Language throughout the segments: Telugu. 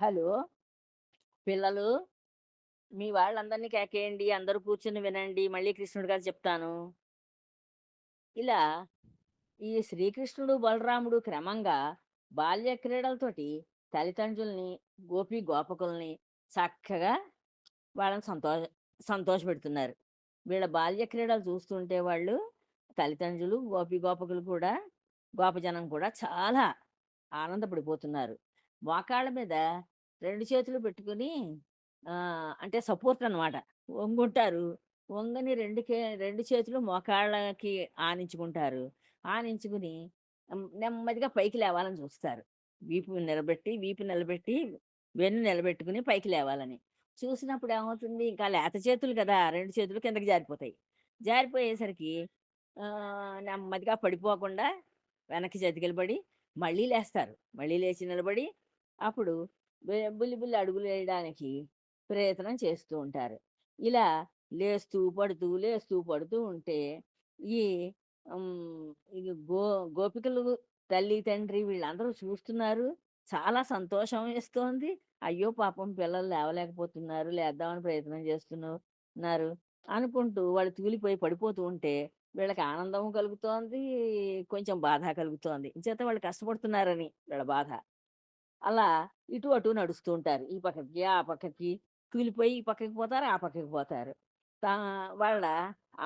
హలో! పిల్లలు, మీ వాళ్ళందరిని కేకేయండి. అందరూ కూర్చొని వినండి. మళ్ళీ కృష్ణుడు గారు చెప్తాను. ఇలా ఈ శ్రీకృష్ణుడు, బలరాముడు క్రమంగా బాల్య క్రీడలతోటి తల్లిదండ్రుల్ని, గోపి గోపకుల్ని చక్కగా వాళ్ళని సంతోష సంతోషపెడుతున్నారు. వీళ్ళ బాల్య క్రీడలు చూస్తుంటే వాళ్ళు తల్లిదండ్రులు, గోపి గోపకులు కూడా గోపజనం కూడా చాలా ఆనందపడిపోతున్నారు. మోకాళ్ళ మీద రెండు చేతులు పెట్టుకొని అంటే సపోర్ట్ అనమాట. వంగుంటారు. వంగని రెండు కే 2 చేతులు మోకాళ్ళకి ఆనించుకుంటారు. ఆనించుకుని నెమ్మదిగా పైకి లేవాలని చూస్తారు. వీపు నిలబెట్టి, వీపు నిలబెట్టి, వెన్ను నిలబెట్టుకుని పైకి లేవాలని. చూసినప్పుడు ఏమవుతుంది, ఇంకా లేత చేతులు కదా! రెండు చేతులు కిందకి జారిపోతాయి. జారిపోయేసరికి నెమ్మదిగా పడిపోకుండా వెనక్కి చతికిలబడి మళ్ళీ లేస్తారు. మళ్ళీ లేచి నిలబడి అప్పుడు బె బుల్లి బుల్లి అడుగులు వేయడానికి ప్రయత్నం చేస్తూ ఉంటారు. ఇలా లేస్తూ, పడుతూ, లేస్తూ, పడుతూ ఉంటే ఈ ఇది గో గోపికలు తల్లి, తండ్రి వీళ్ళందరూ చూస్తున్నారు. చాలా సంతోషం వేస్తోంది. అయ్యో! పాపం పిల్లలు లేవలేకపోతున్నారు. లేద్దామని ప్రయత్నం చేస్తున్నారు అనుకుంటూ వాళ్ళు తూలిపోయి పడిపోతూ ఉంటే వీళ్ళకి ఆనందం కలుగుతోంది. కొంచెం బాధ కలుగుతోంది. ఇంచేత వాళ్ళు కష్టపడుతున్నారని వీళ్ళ బాధ. అలా ఇటు, అటు నడుస్తూ ఉంటారు. ఈ పక్కకి, ఆ పక్కకి కూలిపోయి ఈ పక్కకి పోతారు, ఆ పక్కకి పోతారు. తా వాళ్ళ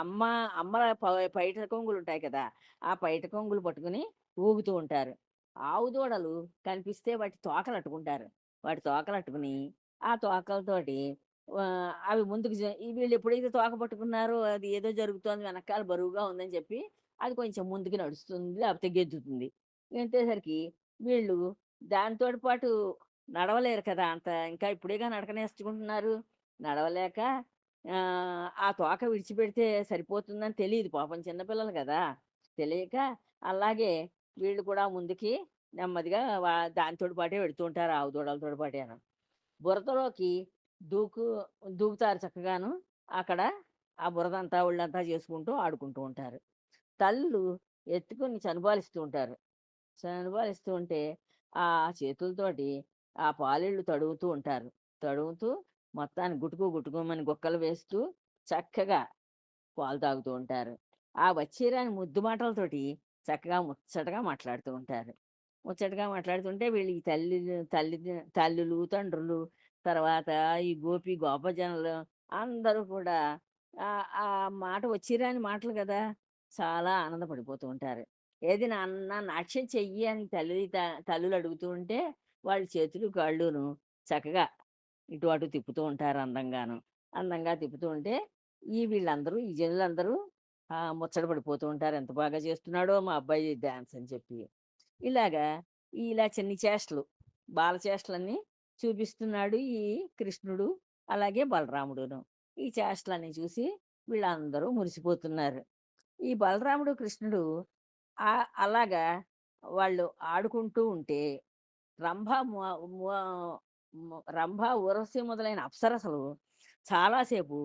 అమ్మ అమ్మల ప పైట కొంగులుంటాయి కదా! ఆ పైట కొంగులు పట్టుకుని ఊగుతూ ఉంటారు. ఆవు దూడలు కనిపిస్తే వాటి తోకలు అట్టుకుంటారు వాటి తోకలు అట్టుకుని ఆ తోకలతోటి అవి ముందుకు వీళ్ళు ఎప్పుడైతే తోక పట్టుకున్నారో అది ఏదో జరుగుతోంది వెనకాల బరువుగా ఉందని చెప్పి అది కొంచెం ముందుకు నడుస్తుంది. లేకపోతే గెద్దుతుంది గెంతేసరికి వీళ్ళు దానితోటి పాటు నడవలేరు కదా! అంత ఇంకా ఇప్పుడేగా నడకనేసుకుంటున్నారు నడవలేక ఆ తోక విడిచిపెడితే సరిపోతుందని తెలియదు పాపం చిన్నపిల్లలు కదా! తెలియక అలాగే వీళ్ళు కూడా ముందుకి నెమ్మదిగా వా దానితోటి పాటే పెడుతూ ఉంటారు. ఆవు దూడలతోటి పాటేను. బురదలోకి దూకు దూకుతారు చక్కగాను. అక్కడ ఆ బురదంతా, ఒళ్ళంతా చేసుకుంటూ ఆడుకుంటూ ఉంటారు. తల్లులు ఎత్తుకొని చనుబాలిస్తూ ఉంటారు. చనుబాలిస్తూ ఉంటే ఆ చేతులతోటి ఆ పాలిళ్ళు తడుగుతూ ఉంటారు. తడుగుతూ మొత్తాన్ని గుటుకు గుట్టుకోమని గుక్కలు వేస్తూ చక్కగా పాలు తాగుతూ ఉంటారు. ఆ వచ్చేరాని ముద్దు మాటలతోటి చక్కగా ముచ్చటగా మాట్లాడుతూ ఉంటారు. ముచ్చటగా మాట్లాడుతుంటే వీళ్ళు ఈ తల్లి తల్లి తల్లులు, తండ్రులు తర్వాత ఈ గోపి గోపజనులు అందరూ కూడా ఆ మాట వచ్చిరాని మాటలు కదా! చాలా ఆనందపడిపోతూ ఉంటారు. ఏది నాన్న నాట్యం చెయ్యి అని తల్లి తల్లులు అడుగుతూ ఉంటే వాళ్ళ చేతులు, కాళ్ళును చక్కగా ఇటు అటు తిప్పుతూ ఉంటారు అందంగాను. అందంగా తిప్పుతూ ఉంటే ఈ వీళ్ళందరూ ఈ జనులందరూ ముచ్చట పడిపోతూ ఉంటారు. ఎంత బాగా చేస్తున్నాడో మా అబ్బాయి డాన్స్ అని చెప్పి. ఇలాగా ఇలా చిన్ని చేష్టలు, బాల చేష్టలన్నీ చూపిస్తున్నాడు ఈ కృష్ణుడు, అలాగే బలరాముడును. ఈ చేష్టలన్నీ చూసి వీళ్ళందరూ మురిసిపోతున్నారు. ఈ బలరాముడు, కృష్ణుడు అలాగా వాళ్ళు ఆడుకుంటూ ఉంటే రంభ రంభ, ఊర్వశి మొదలైన అప్సరసలు చాలాసేపు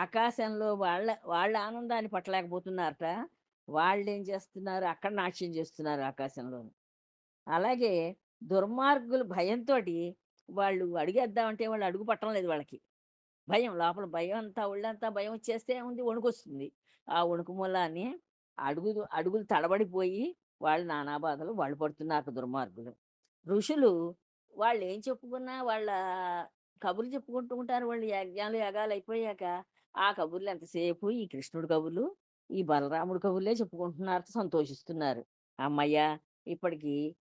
ఆకాశంలో వాళ్ళ వాళ్ళ ఆనందాన్ని పట్టలేకపోతున్నారట. ఏం చేస్తున్నారు అక్కడ నాట్యం చేస్తున్నారు ఆకాశంలో అలాగే దుర్మార్గులు భయంతోటి వాళ్ళు అడిగేద్దామంటే వాళ్ళు అడుగు పట్టడం లేదు వాళ్ళకి. భయం లోపల భయం అంతా ఒళ్ళంతా భయం వచ్చేస్తే ఉంది వణుకొస్తుంది. ఆ వణుకు మూలాన్ని అడుగులు అడుగులు తడబడిపోయి వాళ్ళు నానా బాధలు వాళ్ళు పడుతున్నారు దుర్మార్గులు. ఋషులు వాళ్ళు ఏం చెప్పుకున్నా వాళ్ళ కబుర్లు చెప్పుకుంటూ ఉంటారు. వాళ్ళు యజ్ఞాలు, యాగాలు అయిపోయాక ఆ కబుర్లు ఎంతసేపు ఈ కృష్ణుడి కబుర్లు, ఈ బలరాముడి కబుర్లే చెప్పుకుంటున్నారు, సంతోషిస్తున్నారు. అమ్మయ్య ఇప్పటికి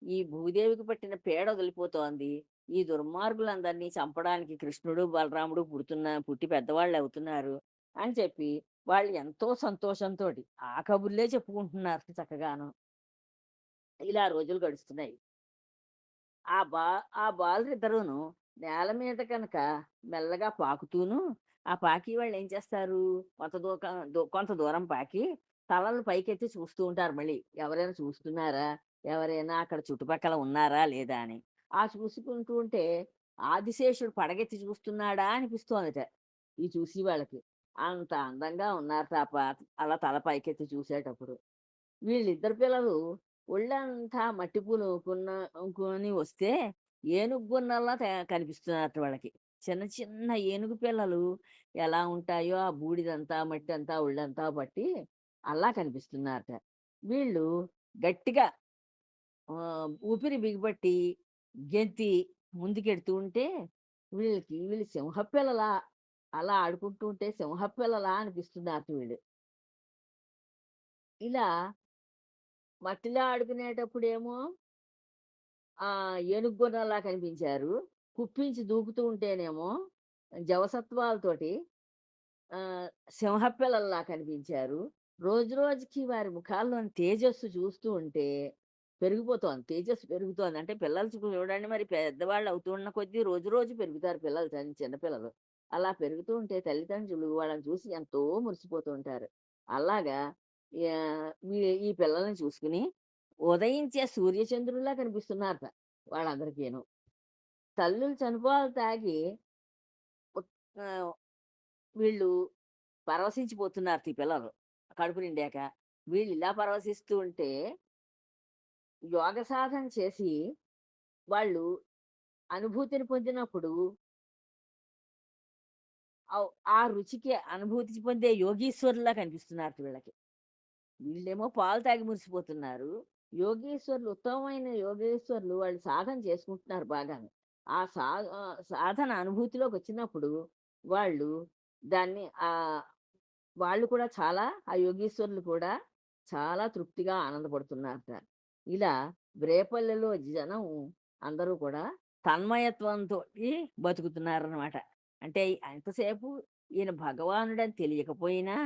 ఈ భూదేవికి పట్టిన పీడ వదిలిపోతోంది. ఈ దుర్మార్గులందరినీ చంపడానికి కృష్ణుడు, బలరాముడు పుడుతున్న పుట్టి పెద్దవాళ్ళు అవుతున్నారు అని చెప్పి వాళ్ళు ఎంతో సంతోషంతో ఆ కబుర్లే చెప్పుకుంటున్నారు చక్కగాను. ఇలా రోజులు గడుస్తున్నాయి. ఆ బా ఆ బాలరిద్దరూను నేల మీద కనుక మెల్లగా పాకుతూను, ఆ పాకి వాళ్ళు ఏం చేస్తారు, కొంత దూరం కొంత దూరం పాకి తలలు పైకెత్తి చూస్తూ ఉంటారు మళ్ళీ. ఎవరైనా చూస్తున్నారా? ఎవరైనా అక్కడ చుట్టుపక్కల ఉన్నారా? లేదా అని. ఆ చూసుకుంటూ ఉంటే ఆదిశేషుడు పడగెత్తి చూస్తున్నాడా అనిపిస్తోందట. ఈ చూసి వాళ్ళకి. అంత అందంగా ఉన్నారు తప్ప అలా తల పైకెత్తి చూసేటప్పుడు. వీళ్ళిద్దరు పిల్లలు ఒళ్ళంతా మట్టి పూలు కొని వస్తే ఏనుగు గున్నల్లా కనిపిస్తున్నారు వాళ్ళకి. చిన్న చిన్న ఏనుగు పిల్లలు ఎలా ఉంటాయో ఆ బూడిదంతా, మట్టి అంతా ఒళ్ళంతా పట్టి అలా కనిపిస్తున్నారట. వీళ్ళు గట్టిగా ఊపిరి బిగబట్టి గెంతి ముందుకెడుతూ ఉంటే వీళ్ళకి వీళ్ళు సింహపిల్లలా అలా ఆడుకుంటూ ఉంటే సింహపిల్లలా అనిపిస్తుంది వీళ్ళు. ఇలా మట్టిలో ఆడుకునేటప్పుడేమో ఆ ఏనుగు కనిపించారు. కుప్పించి దూకుతూ ఉంటేనేమో జవసత్వాలతోటి సింహపిల్లల్లా కనిపించారు. రోజు రోజుకి వారి ముఖాల్లోని తేజస్సు చూస్తూ ఉంటే పెరిగిపోతోంది. తేజస్సు పెరుగుతోంది. అంటే పిల్లలు చూడండి మరి పెద్దవాళ్ళు అవుతూ ఉన్న కొద్దీ రోజు రోజు పెరుగుతారు పిల్లలు చిన్నపిల్లలు చిన్న పిల్లలు. అలా పెరుగుతూ ఉంటే తల్లిదండ్రులు వాళ్ళని చూసి ఎంతో మురిసిపోతూ ఉంటారు. అలాగా ఈ పిల్లల్ని చూసుకొని ఉదయించే సూర్యచంద్రుల్లా కనిపిస్తున్నారట వాళ్ళందరికీను. తల్లులు చనిపోవాలి తాగి వీళ్ళు పరవశించిపోతున్నారు ఈ పిల్లలు. కడుపు నిండాక. వీళ్ళు ఇలా పరవశిస్తూ ఉంటే యోగ సాధన చేసి వాళ్ళు అనుభూతిని పొందినప్పుడు ఆ రుచికి అనుభూతి పొందే యోగీశ్వరుల్లా కనిపిస్తున్నారు వీళ్ళకి. వీళ్ళేమో పాలు తాగి మురిసిపోతున్నారు. యోగేశ్వర్లు ఉత్తమమైన యోగేశ్వరులు వాళ్ళు సాధన చేసుకుంటున్నారు బాగా ఆ సా సాధన అనుభూతిలోకి వచ్చినప్పుడు వాళ్ళు దాన్ని ఆ వాళ్ళు కూడా చాలా ఆ యోగీశ్వరులు కూడా చాలా తృప్తిగా ఆనందపడుతున్నారట. ఇలా రేపల్లెలో జనం అందరూ కూడా తన్మయత్వంతో బతుకుతున్నారనమాట. అంటే ఎంతసేపు ఈయన భగవానుడని తెలియకపోయినా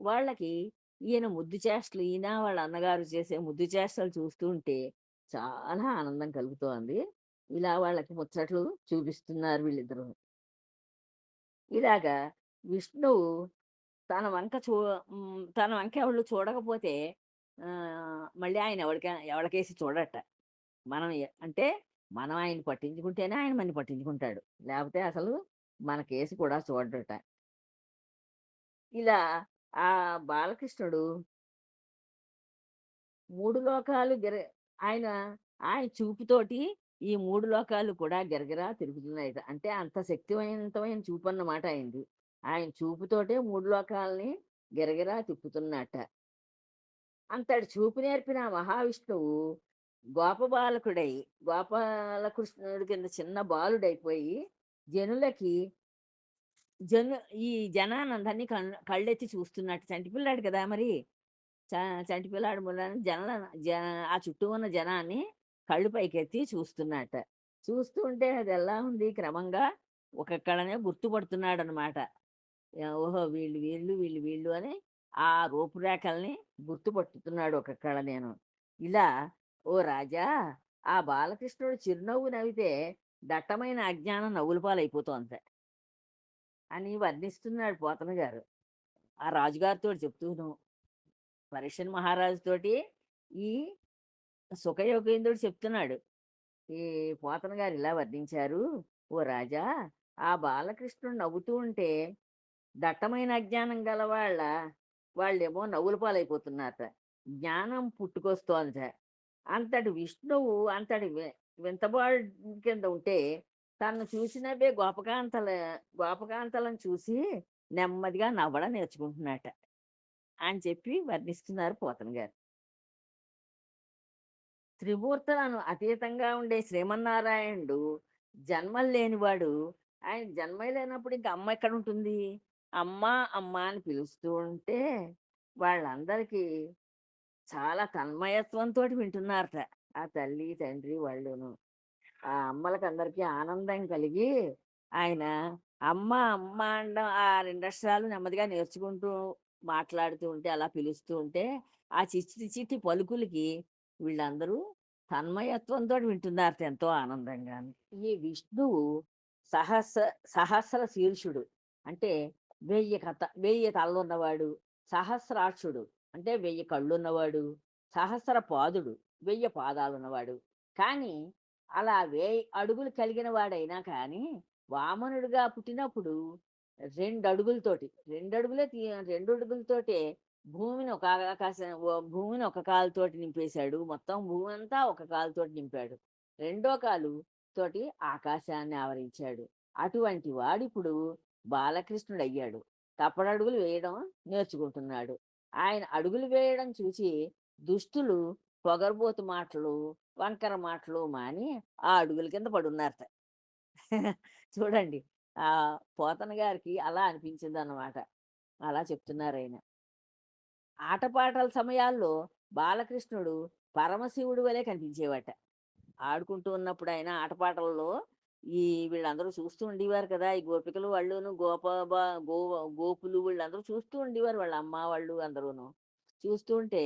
వాళ్ళకి ఈయన ముద్దు చేష్టలు ఈయన వాళ్ళ అన్నగారు చేసే ముద్దు చేష్టలు చూస్తూ ఉంటే చాలా ఆనందం కలుగుతోంది. ఇలా వాళ్ళకి ముచ్చట్లు చూపిస్తున్నారు వీళ్ళిద్దరూ. ఇలాగా విష్ణువు తన వంక చూ తన వంక ఎవళ్ళు చూడకపోతే మళ్ళీ ఆయన ఎవరికి ఎవరికేసి చూడట మనం అంటే మనం ఆయన పట్టించుకుంటేనే ఆయన మన పట్టించుకుంటాడు. లేకపోతే అసలు మన కేసు కూడా చూడట. ఇలా ఆ బాలకృష్ణుడు మూడు లోకాలు గిర ఆయన ఆయన చూపుతోటి ఈ మూడు లోకాలు కూడా గిరగిరా తిరుగుతున్నాయి అంటే అంత శక్తివంతమైన చూపన్నమాట అయింది ఆయన చూపుతోటే 3 లోకాల్ని గిరగిరా తిప్పుతున్నట్ట. అంతటి చూపు నేర్పిన మహావిష్ణువు గోపబాలకుడై, గోపాలకృష్ణుడి కింద చిన్న బాలుడైపోయి జనులకి జను ఈ జనానందరిని కన్ కళ్ళెత్తి చూస్తున్నట్టు. చంటిపిల్లాడు కదా మరి. చంటి చంటిపిల్లాడు మూలాన జనల జ ఆ చుట్టూ ఉన్న జనాన్ని కళ్ళు పైకెత్తి చూస్తున్నట్ట. చూస్తుంటే అది ఎలా ఉంది క్రమంగా ఒక్కక్కడనే గుర్తుపడుతున్నాడు అనమాట ఓహో! వీళ్ళు వీళ్ళు, వీళ్ళు వీళ్ళు అని ఆ రూపురేఖల్ని గుర్తుపట్టుతున్నాడు నేను ఇలా ఓ రాజా! ఆ బాలకృష్ణుడు చిరునవ్వు నవ్వితే దట్టమైన అజ్ఞానం నవ్వుల పాలైపోతోందట. అని వర్ణిస్తున్నాడు పోతన గారు. ఆ రాజుగారితో చెప్తూను. పరీక్షన్ మహారాజుతోటి ఈ సుఖయోగేంద్రుడు చెప్తున్నాడు. ఈ పోతన గారు ఇలా వర్ణించారు. ఓ రాజా! ఆ బాలకృష్ణుడు నవ్వుతూ ఉంటే దట్టమైన అజ్ఞానం గల వాళ్ళ వాళ్ళేమో నవ్వుల పాలైపోతున్నారట. జ్ఞానం పుట్టుకొస్తోందట. అంతటి విష్ణువు అంతటి వి వింతబాడు కింద ఉంటే తనను చూసినవే గోపకాంతల గోపకాంతలను చూసి నెమ్మదిగా నవ్వడం నేర్చుకుంటున్నట అని చెప్పి వర్ణిస్తున్నారు పోతన గారు. త్రిమూర్తులను అతీతంగా ఉండే శ్రీమన్నారాయణుడు జన్మలు లేనివాడు. ఆయన జన్మ లేనప్పుడు ఇంక అమ్మ ఎక్కడ ఉంటుంది అమ్మ, అమ్మ అని పిలుస్తూ ఉంటే వాళ్ళందరికీ చాలా తన్మయత్వంతో వింటున్నారట. ఆ తల్లి, తండ్రి వాళ్ళును. ఆ అమ్మలకందరికీ ఆనందం కలిగి ఆయన అమ్మ, అమ్మ అండం ఆ రెండు అక్షరాలు నెమ్మదిగా నేర్చుకుంటూ మాట్లాడుతూ ఉంటే, అలా పిలుస్తూ ఉంటే, ఆ చిట్టి చిట్టి పలుకులకి వీళ్ళందరూ తన్మయత్వంతో వింటున్నారు ఎంతో ఆనందంగా ఈ విష్ణువు సహస్ర సహస్ర శీర్షుడు. అంటే వెయ్యి కథ వెయ్యి తలలున్నవాడు. సహస్రాక్షుడు. అంటే 1000 కళ్ళున్నవాడు. సహస్ర పాదుడు. 1000 పాదాలున్నవాడు. కానీ అలా వేయి అడుగులు కలిగిన వాడైనా కానీ వామనుడిగా పుట్టినప్పుడు రెండు అడుగులతోటి రెండు అడుగులే తీ రెండు అడుగులతోటే భూమిని ఒక ఆకాశం భూమిని ఒక కాలుతోటి నింపేశాడు. మొత్తం భూమంతా ఒక కాలుతోటి నింపాడు. రెండో కాలు తోటి ఆకాశాన్ని ఆవరించాడు అటువంటి వాడిప్పుడు బాలకృష్ణుడు అయ్యాడు తప్పడడుగులు వేయడం నేర్చుకుంటున్నాడు ఆయన అడుగులు వేయడం చూసి దుష్టులు పొగరబోతు మాటలు వంకర మాటలు మాని ఆ అడుగుల కింద పడున్నారట. చూడండి ఆ పోతన గారికి అలా అనిపించింది అన్నమాట అలా చెప్తున్నారు ఆయన. ఆటపాటల సమయాల్లో బాలకృష్ణుడు పరమశివుడు వలె కనిపించేవాట. ఆడుకుంటూ ఉన్నప్పుడు ఆయన ఆటపాటల్లో ఈ వీళ్ళందరూ చూస్తూ ఉండేవారు కదా! ఈ గోపికలు వాళ్ళును గోప గో గోపులు వీళ్ళందరూ చూస్తూ ఉండేవారు వాళ్ళ అమ్మ వాళ్ళు అందరూను. చూస్తూ ఉంటే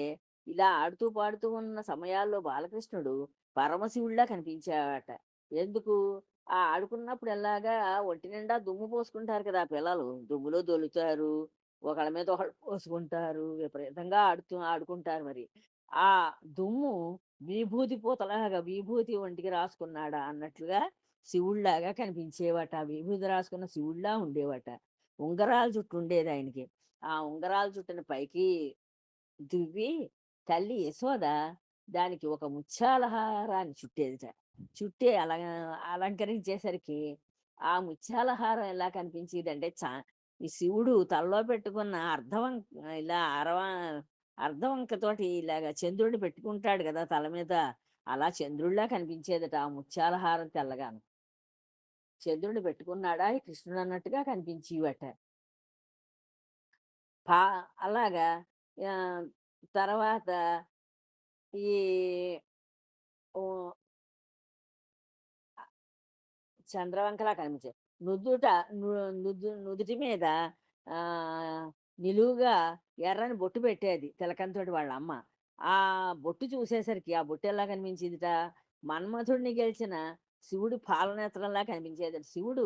ఇలా ఆడుతూ పాడుతూ ఉన్న సమయాల్లో బాలకృష్ణుడు పరమశివుడిలా కనిపించాడట. ఎందుకు? ఆ ఆడుకున్నప్పుడు ఎలాగా ఒంటి నిండా దుమ్ము పోసుకుంటారు కదా పిల్లలు. దుమ్ములో దొలుతారు ఒకళ్ళ మీద ఒకళ్ళు పోసుకుంటారు విపరీతంగా ఆడుతూ ఆడుకుంటారు మరి. ఆ దుమ్ము విభూతి పూతలాగా విభూతి ఒంటికి రాసుకున్నాడా అన్నట్లుగా శివుళ్ళాగా కనిపించేవట. విభూతి రాసుకున్న శివుళ్ళా ఉండేవట. ఉంగరాల చుట్టూ ఉండేది ఆయనకి. ఆ ఉంగరాల జుట్టుని పైకి దువ్వి తల్లి యశోద దానికి ఒక ముత్యాలహారాన్ని చుట్టేదిట. చుట్టే అలా అలంకరించేసరికి ఆ ముత్యాలహారం ఎలా కనిపించేది అంటే చా ఈ శివుడు తలలో పెట్టుకున్న అర్ధవం ఇలా అరవ అర్ధవంకతోటి ఇలాగ చంద్రుడిని పెట్టుకుంటాడు కదా తల మీద అలా చంద్రుడిలా కనిపించేదట ఆ ముత్యాలహారం తెల్లగాను. చంద్రుడిని పెట్టుకున్నాడా కృష్ణుడు అన్నట్టుగా కనిపించేవట. పా అలాగా తర్వాత ఈ చంద్రవంకలా కనిపించే నుదుట నుదు నుదుటి మీద ఆ నిలువుగా ఎర్రని బొట్టు పెట్టేది తిలకంతోటి వాళ్ళ అమ్మ. ఆ బొట్టు చూసేసరికి ఆ బొట్టు ఎలా కనిపించిందిట? మన్మథుడిని గెలిచిన శివుడి పాలనేత్రంలా కనిపించేది. శివుడు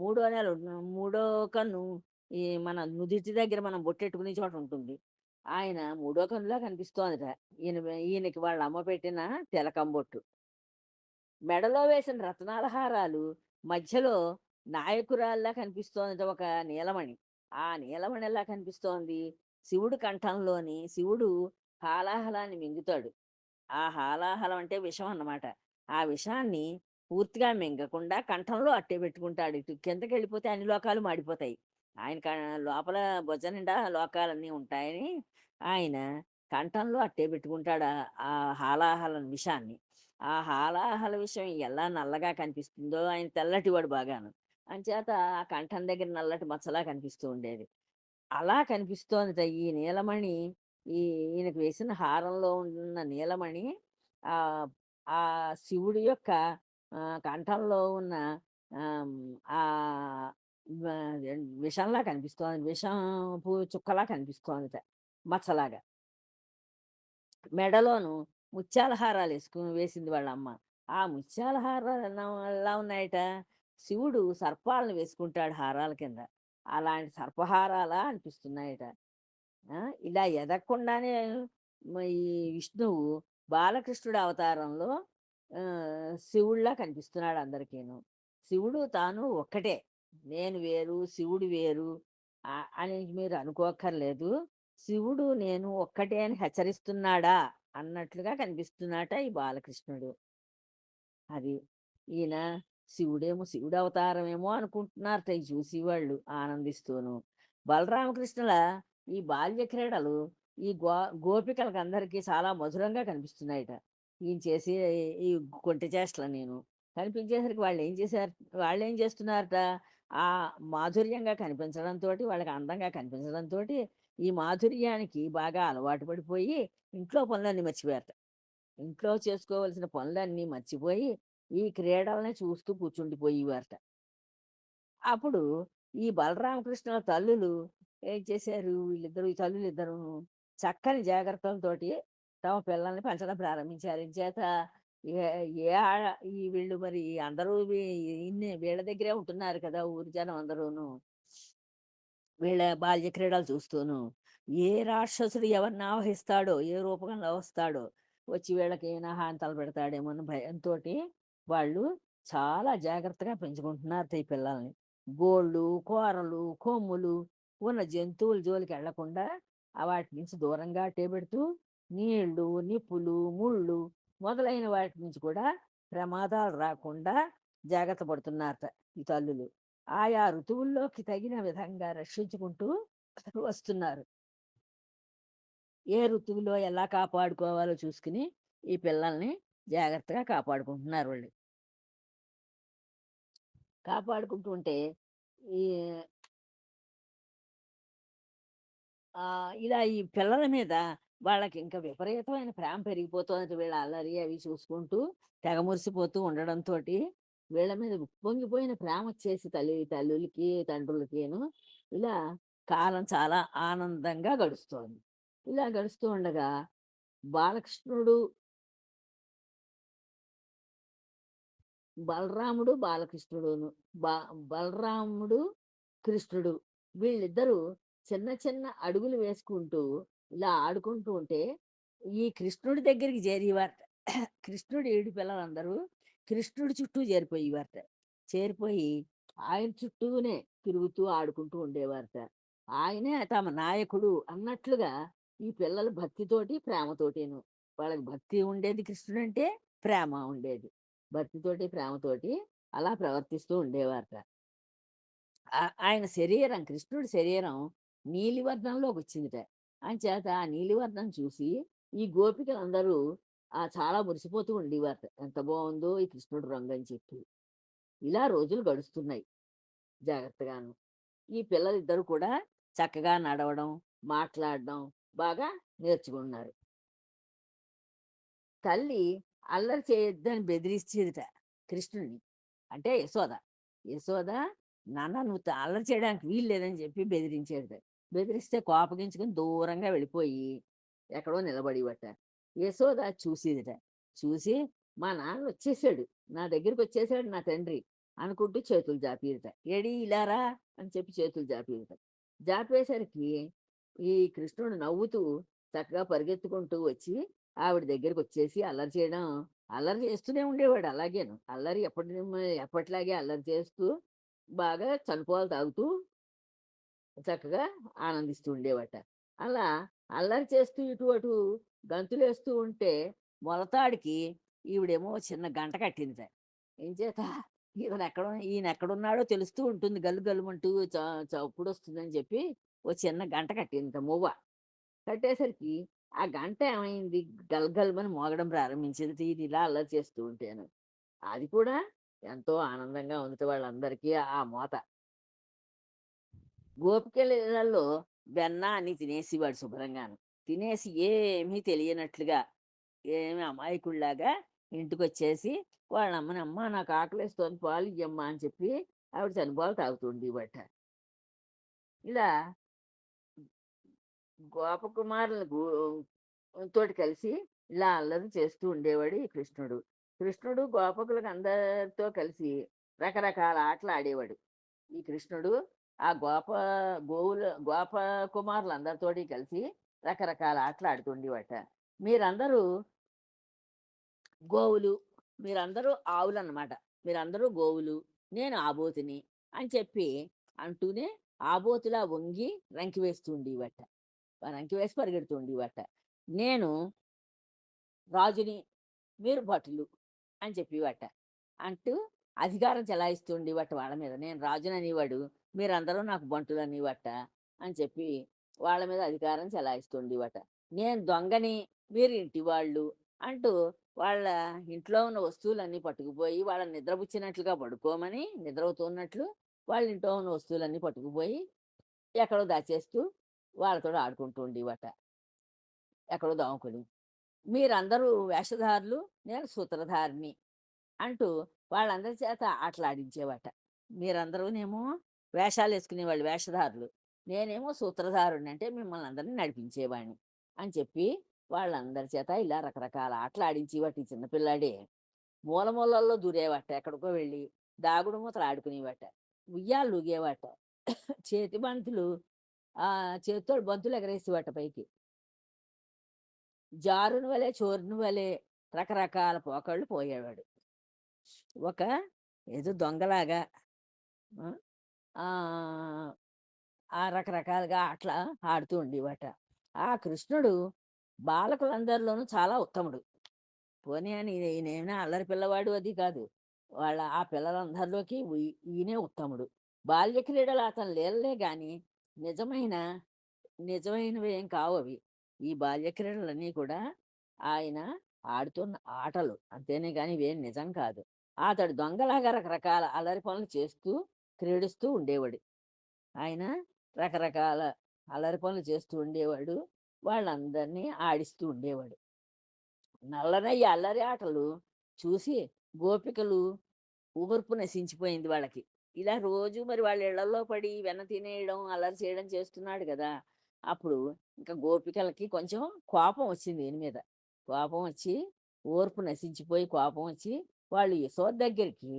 మూడో నెల మూడో కన్ను ఈ మన నుదిటి దగ్గర మనం బొట్టెట్టుకునే చోట ఉంటుంది. ఆయన మూడో కన్నులా కనిపిస్తోందిట. ఈయన ఈయనకి వాళ్ళ అమ్మ పెట్టిన తెలకంబొట్టు మెడలో వేసిన రత్నాల హారాలు మధ్యలో నాయకురాల్లా కనిపిస్తోంది ఒక నీలమణి. ఆ నీలమణి ఎలా కనిపిస్తోంది. శివుడు కంఠంలోని శివుడు హాలాహలాన్ని మింగుతాడు. ఆ హాలాహలం అంటే విషం అన్నమాట. ఆ విషాన్ని పూర్తిగా మింగకుండా కంఠంలో అట్టే పెట్టుకుంటాడు. ఇటు కిందకి వెళ్ళిపోతే అన్ని లోకాలు మాడిపోతాయి. ఆయన లోపల భుజ నిండా లోకాలన్నీ ఉంటాయని ఆయన కంఠంలో అట్టే పెట్టుకుంటాడు ఆ- హాలాహల విషయాన్ని విషాన్ని ఆ హాలాహల విషయం ఎలా నల్లగా కనిపిస్తుందో ఆయన తెల్లటివాడు బాగాను. అంచేత ఆ కంఠం దగ్గర నల్లటి మచ్చలా కనిపిస్తూ ఉండేది. అలా కనిపిస్తోంది ఈ నీలమణి. ఈ ఈయనకు వేసిన హారంలో ఉన్న నీలమణి ఆ ఆ శివుడి యొక్క కంఠంలో ఉన్న ఆ విషంలా కనిపిస్తోంది విషంపు చుక్కలా కనిపిస్తోంది మచ్చలాగా. మెడలోను ముత్యాల హారాలు వేసుకుని వేసింది వాళ్ళ అమ్మ ఆ ముత్యాల హారాలు ఎలా ఉన్నాయట? శివుడు సర్పాలను వేసుకుంటాడు హారాల కింద. అలాంటి సర్పహారాలా అనిపిస్తున్నాయట. ఇలా ఎదగకుండానే ఈ విష్ణువు బాలకృష్ణుడు అవతారంలో ఆ, శివుడిలా కనిపిస్తున్నాడు అందరికీను. శివుడు తాను ఒక్కటే. నేను వేరు శివుడు వేరు అని మీరు అనుకోక్కర్లేదు. శివుడు నేను ఒక్కటే అని హెచ్చరిస్తున్నాడా అన్నట్లుగా కనిపిస్తున్నాట ఈ బాలకృష్ణుడు. అది ఈయన శివుడేమో శివుడు అవతారమేమో అనుకుంటున్నారట ఈ చూసి వాళ్ళు ఆనందిస్తూను. బలరామకృష్ణుల ఈ బాల్య క్రీడలు ఈ గో గోపికలకు అందరికీ చాలా మధురంగా కనిపిస్తున్నాయట. ఈయన చేసి ఈ కొంటె చేష్టల నేను. కనిపించేసరికి వాళ్ళు ఏం చేశారు వాళ్ళు ఏం చేస్తున్నారట? ఆ మాధుర్యంగా కనిపించడంతో వాళ్ళకి అందంగా కనిపించడంతో ఈ మాధుర్యానికి బాగా అలవాటు పడిపోయి ఇంట్లో పనులన్నీ మర్చిపోయారట. ఇంట్లో చేసుకోవలసిన పనులన్నీ మర్చిపోయి ఈ క్రీడల్ని చూస్తూ కూర్చుండిపోయేవారట. అప్పుడు ఈ బలరామకృష్ణుల తల్లులు ఏం చేశారు? వీళ్ళిద్దరు ఈ తల్లులు ఇద్దరు చక్కని జాగ్రత్తలతోటి తమ పిల్లల్ని పెంచడం ప్రారంభించారు. చేత ఏ ఈ వీళ్ళు మరి అందరూ ఇన్ని వీళ్ళ దగ్గరే ఉంటున్నారు కదా ఊరి జనం అందరూను. వీళ్ళ బాల్య క్రీడలు చూస్తూను. ఏ రాక్షసుడు ఎవరిని ఆవహిస్తాడో ఏ రూపంలో వస్తాడో వచ్చి వీళ్ళకి ఏమైనా హాంతలు పెడతాడేమో అని భయంతో వాళ్ళు చాలా జాగ్రత్తగా పెంచుకుంటున్నారు ఈ పిల్లల్ని. గోళ్ళు కూరలు కొమ్ములు ఉన్న జంతువుల జోలికి వెళ్ళకుండా వాటి నుంచి దూరంగా అట్టే పెడుతూ నీళ్ళు నిప్పులు ముళ్ళు మొదలైన వాటి నుంచి కూడా ప్రమాదాలు రాకుండా జాగ్రత్త పడుతున్నారట ఈ తల్లులు. ఆయా ఋతువుల్లోకి తగిన విధంగా రక్షించుకుంటూ వస్తున్నారు. ఏ ఋతువులో ఎలా కాపాడుకోవాలో చూసుకుని ఈ పిల్లల్ని జాగ్రత్తగా కాపాడుకుంటున్నారు వాళ్ళు. కాపాడుకుంటూ ఉంటే ఈ ఇలా ఈ పిల్లల మీద వాళ్ళకి ఇంకా విపరీతమైన ప్రేమ పెరిగిపోతుంది వీళ్ళ అల్లరి అవి చూసుకుంటూ తెగ మురిసిపోతూ ఉండడంతో వీళ్ళ మీద ఉప్పొంగిపోయిన ప్రేమ వచ్చేసి తల్లి తల్లులకి తండ్రులకిను ఇలా కాలం చాలా ఆనందంగా గడుస్తోంది. ఇలా గడుస్తూ ఉండగా బాలకృష్ణుడు బలరాముడు బాలకృష్ణుడును బా బలరాముడు కృష్ణుడు వీళ్ళిద్దరూ చిన్న చిన్న అడుగులు వేసుకుంటూ ఇలా ఆడుకుంటూ ఉంటే ఈ కృష్ణుడి దగ్గరికి చేరేవారట. కృష్ణుడు ఏడు పిల్లలందరూ కృష్ణుడి చుట్టూ చేరిపోయేవారట. చేరిపోయి ఆయన చుట్టూనే తిరుగుతూ ఆడుకుంటూ ఉండేవారట. ఆయనే తమ నాయకుడు అన్నట్లుగా ఈ పిల్లలు భక్తితోటి ప్రేమతోటిను. వాళ్ళకి భక్తి ఉండేది కృష్ణుడు అంటే ప్రేమ ఉండేది. భక్తితోటి ప్రేమతోటి అలా ప్రవర్తిస్తూ ఉండేవారట. ఆయన శరీరం కృష్ణుడి శరీరం నీలివర్ణంలోకి వచ్చిందిట. అంచేత ఆ నీలివర్ణం చూసి ఈ గోపికలందరూ ఆ చాలా మురిసిపోతూ ఉండేవారు ఎంత బాగుందో ఈ కృష్ణుడు రంగు అని చెప్పి. ఇలా రోజులు గడుస్తున్నాయి జాగ్రత్తగాను. ఈ పిల్లలిద్దరూ కూడా చక్కగా నడవడం మాట్లాడడం బాగా నేర్చుకున్నారు. తల్లి అల్లరి చేయొద్దని బెదిరించేదిట కృష్ణుడిని. అంటే యశోద. యశోద నాన్న నువ్వు అల్లరి చేయడానికి వీలు లేదని చెప్పి బెదిరించేది బెదిరిస్తే కోపగించుకొని దూరంగా వెళ్ళిపోయి ఎక్కడో నిలబడివట. యశోద చూసేదిట. చూసి మా నాన్న వచ్చేసాడు. నా దగ్గరికి వచ్చేసాడు నా తండ్రి అనుకుంటూ చేతులు జాపీదట. ఏడి ఇలారా అని చెప్పి చేతులు జాపీయట జాపేసరికి ఈ కృష్ణుడు నవ్వుతూ చక్కగా పరిగెత్తుకుంటూ వచ్చి ఆవిడ దగ్గరికి వచ్చేసి అల్లరి చేయడం అల్లరి చేస్తూనే ఉండేవాడు అలాగేను. అల్లరి ఎప్పటి ఎప్పటిలాగే అల్లరి చేస్తూ బాగా చనిపోవాలి తాగుతూ చక్కగా ఆనందిస్తూ ఉండేవట. అలా అల్లరి చేస్తూ ఇటు అటు గంతులేస్తూ ఉంటే మొలతాడికి ఈవిడేమో చిన్న గంట కట్టింది. ఏం చేత? ఈయన ఎక్కడ ఈయన ఎక్కడున్నాడో తెలుస్తూ ఉంటుంది గల్లు గల్లుమంటూ చప్పుడు వస్తుందని చెప్పి ఓ చిన్న గంట కట్టింది మువ్వ. కట్టేసరికి ఆ గంట ఏమైంది? గల్గల్మని మోగడం ప్రారంభించింది. ఇది ఇలా అల్లరి చేస్తూ ఉంటాను. అది కూడా ఎంతో ఆనందంగా ఉంది వాళ్ళందరికీ ఆ మోత. గోపికలలో వెన్న అని తినేసేవాడు శుభ్రంగాను. తినేసి ఏమీ తెలియనట్లుగా ఏమి అమాయకుల్లాగా ఇంటికి వచ్చేసి వాళ్ళ అమ్మని అమ్మ నాకు ఆకలిస్తోంది పాలు ఇయ్యమ్మ అని చెప్పి ఆవిడ చనిపాలు తాగుతుంది బట్ట ఇలా గోపకుమారులకు తోటి కలిసి ఇలా అల్లరి చేస్తూ ఉండేవాడు ఈ కృష్ణుడు. కృష్ణుడు గోపకులకు అందరితో కలిసి రకరకాల ఆటలు ఆడేవాడు. ఈ కృష్ణుడు ఆ గోప గోవుల గోప కుమారులందరితోటి కలిసి రకరకాల ఆటలు ఆడుతుండేవాట మీరందరూ గోవులు మీరందరూ ఆవులు అన్నమాట మీరందరూ గోవులు నేను ఆబోతిని అని చెప్పి అంటూనే ఆబోతులా వంగి రంకి వేస్తూ ఉండేవట. రంకి వేసి పరిగెడుతూ ఉండేవట. నేను రాజుని మీరు భటులు అని చెప్పేవాట. అంటూ అధికారం చెలాయిస్తూ ఉండేవాట వాళ్ళ మీద. నేను రాజుని అనేవాడు మీరందరూ నాకు బంటులని అనేవాట అని చెప్పి వాళ్ళ మీద అధికారం చెలాయిస్తూ ఉండేవాట నేను దొంగని మీరు ఇంటి వాళ్ళు అంటూ వాళ్ళ ఇంట్లో ఉన్న వస్తువులన్నీ పట్టుకుపోయి వాళ్ళని నిద్రపుచ్చినట్లుగా పడుకోమని నిద్రవుతున్నట్లు వాళ్ళ ఇంట్లో ఉన్న వస్తువులన్నీ పట్టుకుపోయి ఎక్కడో దాచేస్తూ వాళ్ళతో ఆడుకుంటూ ఉండేవాట ఎక్కడో దాముకుని మీరందరూ వేషధారులు నేను సూత్రధారిని అంటూ వాళ్ళందరి చేత ఆటలాడించేవాట. మీరందరూనేమో వేషాలు వేసుకునేవాళ్ళు వేషధారులు. నేనేమో సూత్రధారుణ్ణి అంటే మిమ్మల్ని అందరినీ నడిపించేవాడిని అని చెప్పి వాళ్ళందరి చేత ఇలా రకరకాల ఆటలు ఆడించి వాటి చిన్నపిల్లాడే మూలమూలల్లో దూరేవాట ఎక్కడికో వెళ్ళి దాగుడు మూతలు ఆడుకునేవాట ఉయ్యాలు ఊగేవాట చేతి బంతులు ఆ చేతితో బంతులు ఎగరేసేవాట పైకి. జారుని వలె చోరుని వలె రకరకాల పోకళ్ళు పోయేవాడు. ఒక ఏదో దొంగలాగా ఆ, రకరకాలుగా ఆటలు ఆడుతూ ఉండేవాట. ఆ కృష్ణుడు బాలకులందరిలోనూ చాలా ఉత్తముడు. పోనీ అని ఈయనేమైనా అల్లరి పిల్లవాడు అది కాదు. వాళ్ళ ఆ పిల్లలందరిలోకి ఈయనే ఉత్తముడు. బాల్య క్రీడలు అతను లేలే గాని నిజమైన నిజమైనవి ఏం కావు అవి. ఈ బాల్య క్రీడలన్నీ కూడా ఆయన ఆడుతున్న ఆటలు. అంతేనే కానీ ఇవేం నిజం కాదు. అతడు దొంగలాగా రకరకాల అల్లరి పనులు చేస్తూ క్రీడిస్తూ ఉండేవాడు. ఆయన రకరకాల అల్లరి పనులు చేస్తూ ఉండేవాడు. వాళ్ళందరినీ ఆడిస్తూ ఉండేవాడు. నల్లనయ్య అల్లరి ఆటలు చూసి గోపికలు ఊర్పు నశించిపోయింది వాళ్ళకి. ఇలా రోజు మరి వాళ్ళ ఇళ్ళలో పడి వెన్న తినేయడం అల్లరి చేయడం చేస్తున్నాడు కదా! అప్పుడు ఇంకా గోపికలకి కొంచెం కోపం వచ్చింది దీని మీద. కోపం వచ్చి ఓర్పు నశించిపోయి కోపం వచ్చి వాళ్ళు యశోద్ దగ్గరికి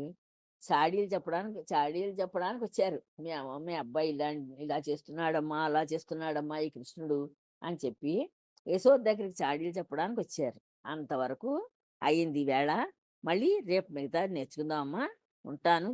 చాడీలు చెప్పడానికి చాడీలు చెప్పడానికి వచ్చారు. మీ అమ్మ మీ అబ్బాయి ఇలా ఇలా చేస్తున్నాడమ్మా అలా చేస్తున్నాడమ్మా ఈ కృష్ణుడు అని చెప్పి యశోద్ దగ్గరికి చాడీలు చెప్పడానికి వచ్చారు. అంతవరకు అయింది ఈ వేళ. మళ్ళీ రేపు మిగతా నేర్చుకుందాం అమ్మా ఉంటాను